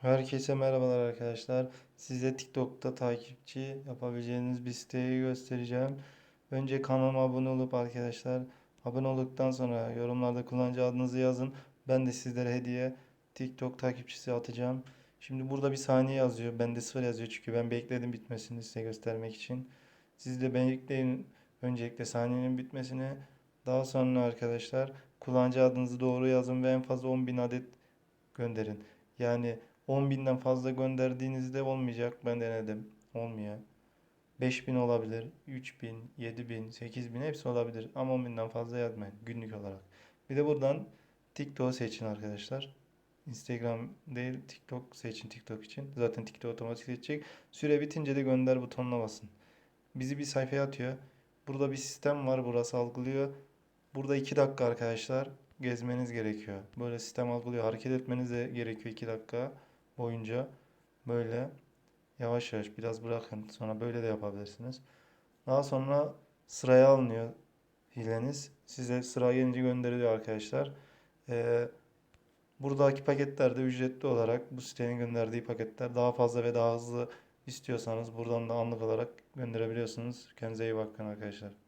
Herkese merhabalar arkadaşlar. Size TikTok'ta takipçi yapabileceğiniz bir siteyi göstereceğim. Önce kanalıma abone olup arkadaşlar abone olduktan sonra yorumlarda kullanıcı adınızı yazın. Ben de sizlere hediye TikTok takipçisi atacağım. Şimdi burada bir saniye yazıyor. Bende sıfır yazıyor çünkü ben bekledim bitmesini size göstermek için. Siz de bekleyin öncelikle saniyenin bitmesini. Daha sonra arkadaşlar kullanıcı adınızı doğru yazın ve en fazla 10.000 adet gönderin. Yani 10.000'den fazla gönderdiğinizde olmayacak. Ben denedim. Olmuyor. 5000 olabilir, 3000, 7000, 8000 hepsi olabilir. Ama 10.000'den fazla yazmayın günlük olarak. Bir de buradan TikTok seçin arkadaşlar. Instagram değil TikTok seçin TikTok için. Zaten TikTok otomatik seçecek. Süre bitince de gönder butonuna basın. Bizi bir sayfaya atıyor. Burada bir sistem var. Burası algılıyor. Burada 2 dakika arkadaşlar gezmeniz gerekiyor. Böyle sistem algılıyor. Hareket etmeniz de gerekiyor 2 dakika boyunca. Böyle yavaş yavaş biraz bırakın. Sonra böyle de yapabilirsiniz. Daha sonra sıraya alınıyor hileniz. Size sıra gelince gönderiliyor arkadaşlar. Ee, buradaki paketler de ücretli olarak bu sitenin gönderdiği paketler daha fazla ve daha hızlı istiyorsanız buradan da anlık olarak gönderebiliyorsunuz. Kendinize iyi bakın arkadaşlar.